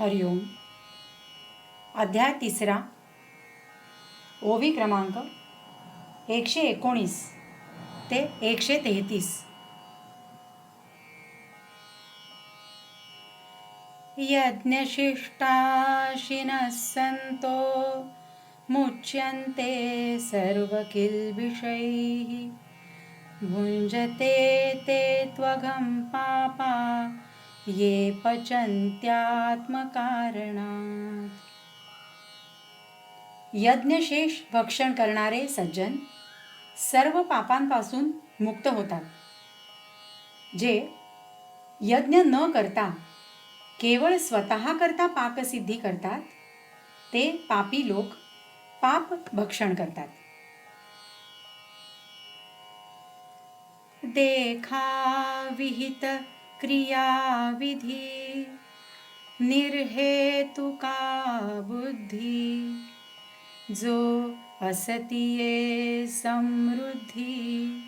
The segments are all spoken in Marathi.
हरिओम. अध्याय तिसरा. ओवी क्रमांक एकशे एकोणीस ते एकशे तेहतीस. यज्ञशिष्टाशिनः सन्तो मुच्यन्ते सर्वकिल्बिषैः. भुञ्जते ते त्वघं पापा ये पचंत्यात्मकारणात यज्ञशेष भक्षण करणारे सज्जन सर्व पापांपासून मुक्त होतात जे यज्ञ न करता केवळ स्वतः करता पाकसिद्धी करतात ते पापी लोक पाप भक्षण करतात. देखा विहित क्रियाविधी निर्हेतुका बुद्धी? जो असतीये समृद्धी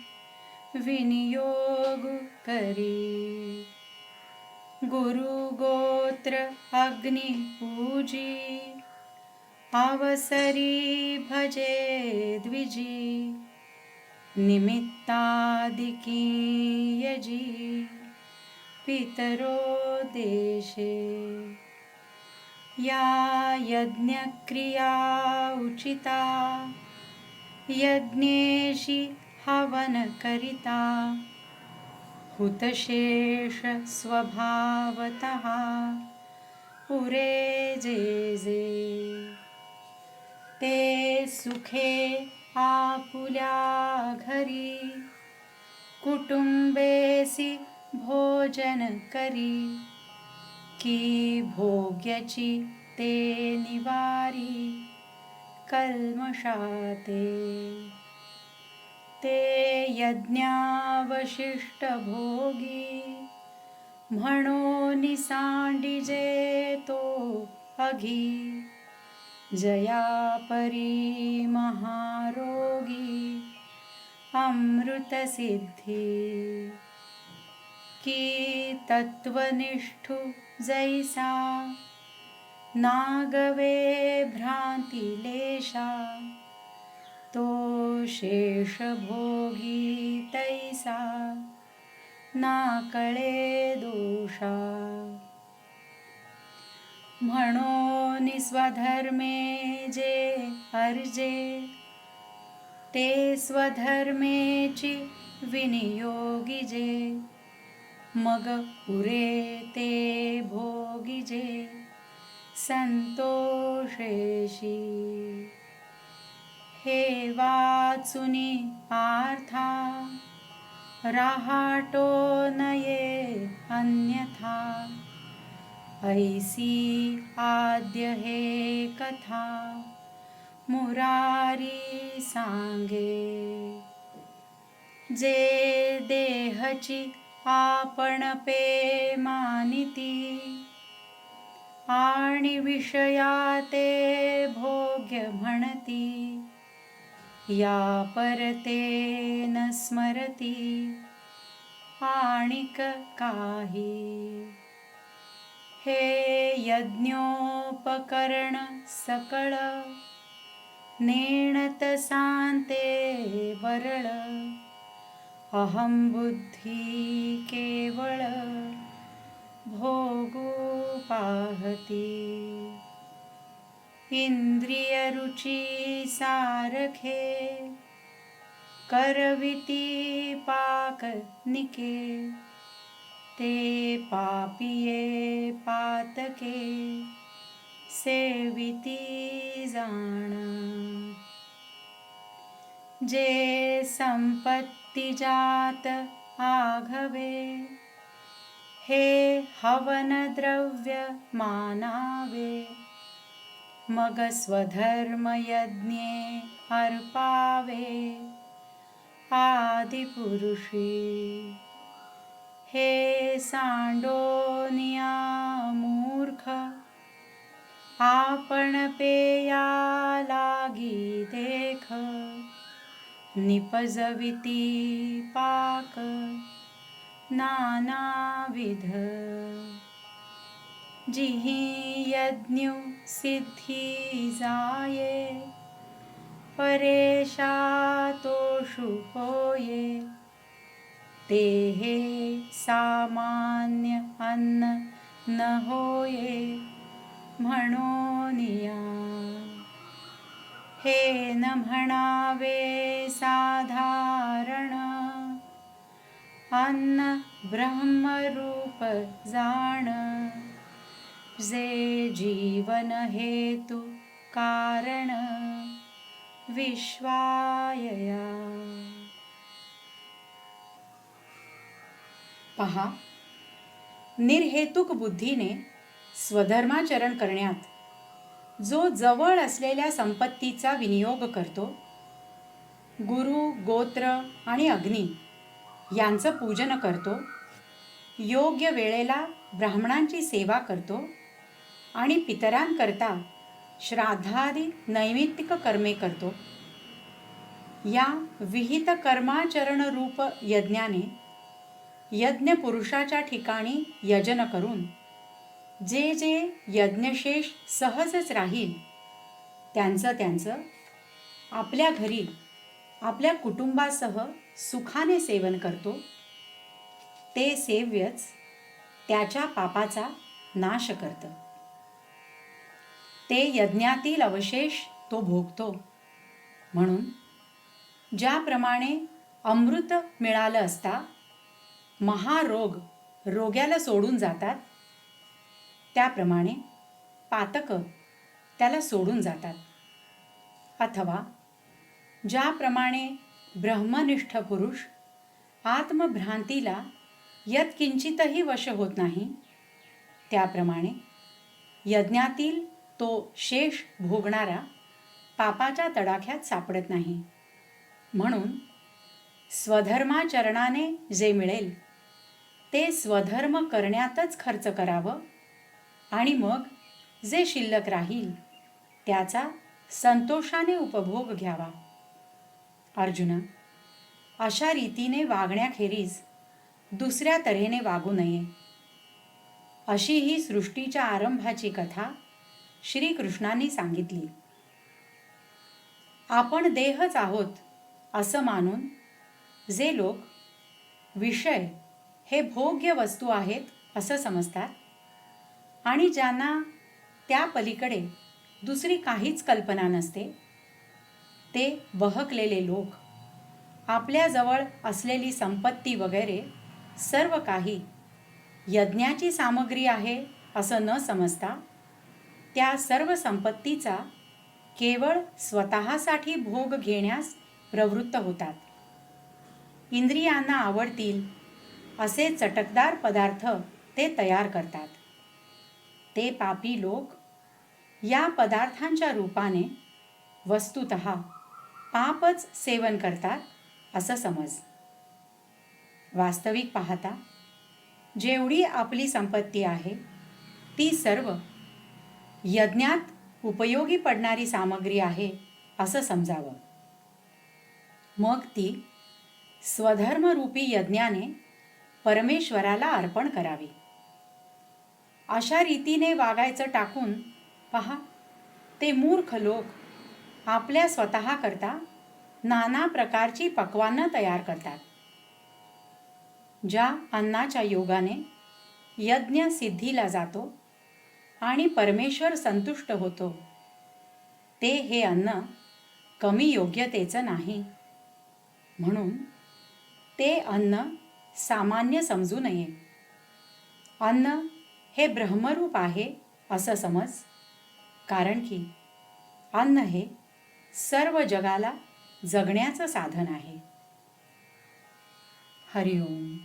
विनियोग करी। गुरु गोत्र अग्निपूजी अवसरी भजे द्विजी निमित्तादिकीयजी पितरो देशे। या यज्ञक्रिया उचिता यज्ञेशी हवन करिता हुतशेष स्वभावतः पुरे जे जे। ते सुखे आपुल्या घरी कुटुंबेसी भोजन करी. की भोग्याची ते निवारी. कल्मषाते ते यज्ञावशिष्ट भोगी. म्हणून सांडिजे तो अघी. जया परी महारोगी. अमृतसिद्धी की तत्वनिष्ठु जैसा। नागवे भ्रांतिलेशा तो शेषभोगी तैसा। नाकळे दोषा। म्हणून स्वधर्मे जे अर्जे। ते स्वधर्मेची विनियोगी जे। मग उरे ते भोगिजे संतोषेशी. हे वाचुनी पार्था राहाटो नये अन्यथा. ऐसी आद्य हे कथा मुरारी सांगे. जे देहची आपण पे मानिती. आणि विषयाते भोग्य म्हणती. या परते न स्मरती. आणिक काही. हे यज्ञोपकरण सकळ. नेणत सांते वरळ अहम बुद्धी केवळ भोगू पाहती। इंद्रिय रुची सारखे करविती पाक निके। ते पापिये पातके सेविती जाण। जे संपत्ती भक्तिजात आघवे। हे हवन द्रव्य मानावे मग स्वधर्म यज्ञे अर्पावे। आदिपुरुषी। हे सांडोनिया मूर्ख आपण पेया लागी देख। निपजविती पाक नानाविध. जिहि यज्ञु सिद्धि जाये परेशातोषु होये. ते हे सामान्य अन्न न होये म्हणोनिया हे न म्हणावे साधारण. अन्न ब्रह्मरूप जाण. जे जीवन हेतु कारण. विश्वायया. पहा निर्हेतुक बुद्धीने स्वधर्माचरण करण्यात जो जवळ असलेल्या संपत्तीचा विनियोग करतो गुरु गोत्र आणि अग्नी यांचं पूजन करतो योग्य वेळेला ब्राह्मणांची सेवा करतो आणि पितरांकरता श्राद्धादी नैमित्तिक कर्मे करतो. या विहित कर्माचरण रूप यज्ञाने यज्ञ पुरुषाच्या ठिकाणी यजन करून जे जे यज्ञशेष सहजच राहील त्यांचं त्यांचं आपल्या घरी आपल्या कुटुंबासह सुखाने सेवन करतो. ते सेव्यच त्याच्या पापाचा नाश करतं. ते यज्ञातील अवशेष तो भोगतो. म्हणून ज्याप्रमाणे अमृत मिळालं असता महारोग रोग्याला सोडून जातात त्याप्रमाणे पातकं त्याला सोडून जातात. अथवा ज्याप्रमाणे ब्रह्मनिष्ठ पुरुष आत्मभ्रांतीला यत्किंचितही वश होत नाही त्याप्रमाणे यज्ञातील तो शेष भोगणारा पापाच्या तडाख्यात सापडत नाही. म्हणून स्वधर्माचरणाने जे मिळेल ते स्वधर्म करण्यातच खर्च करावं आणि मग जे शिल्लक राहील त्याचा संतोषाने उपभोग घ्यावा. अर्जुना अशा रीतीने वागण्याखेरीज दुसऱ्या तऱ्हेने वागू नये. अशी ही सृष्टीच्या आरंभाची कथा श्रीकृष्णांनी सांगितली. आपण देहच आहोत असं मानून जे लोक विषय हे भोग्य वस्तू आहेत असं समजतात? आणि ज्यांना त्या पलीकडे दुसरी काहीच कल्पना नसते ते बहकलेले लोक आपल्याजवळ असलेली संपत्ती वगैरे सर्व काही यज्ञाची सामग्री आहे असं न समजता त्या सर्व संपत्तीचा केवळ स्वतःसाठी भोग घेण्यास प्रवृत्त होतात. इंद्रियांना आवडतील असे चटकदार पदार्थ ते तयार करतात. ते पापी लोक या पदार्थांच्या रूपाने वस्तुत पापच सेवन करतात असं समज. वास्तविक पाहता जेवढी आपली संपत्ती आहे ती सर्व यज्ञात उपयोगी पडणारी सामग्री आहे असं समजावं. मग ती स्वधर्मरूपी यज्ञाने परमेश्वराला अर्पण करावी. अशा रीतीने वागायचं टाकून पहा ते मूर्ख लोक आपल्या स्वतःकरता नाना प्रकारची पक्वानं तयार करतात. ज्या अन्नाच्या योगाने यज्ञ सिद्धीला जातो आणि परमेश्वर संतुष्ट होतो ते हे अन्न कमी योग्यतेचं नाही. म्हणून ते अन्न सामान्य समजू नये. अन्न हे ब्रह्मरूप आहे असं समज. कारण की अन्न हे सर्व जगाला जगण्याचं साधन आहे. हरिओम.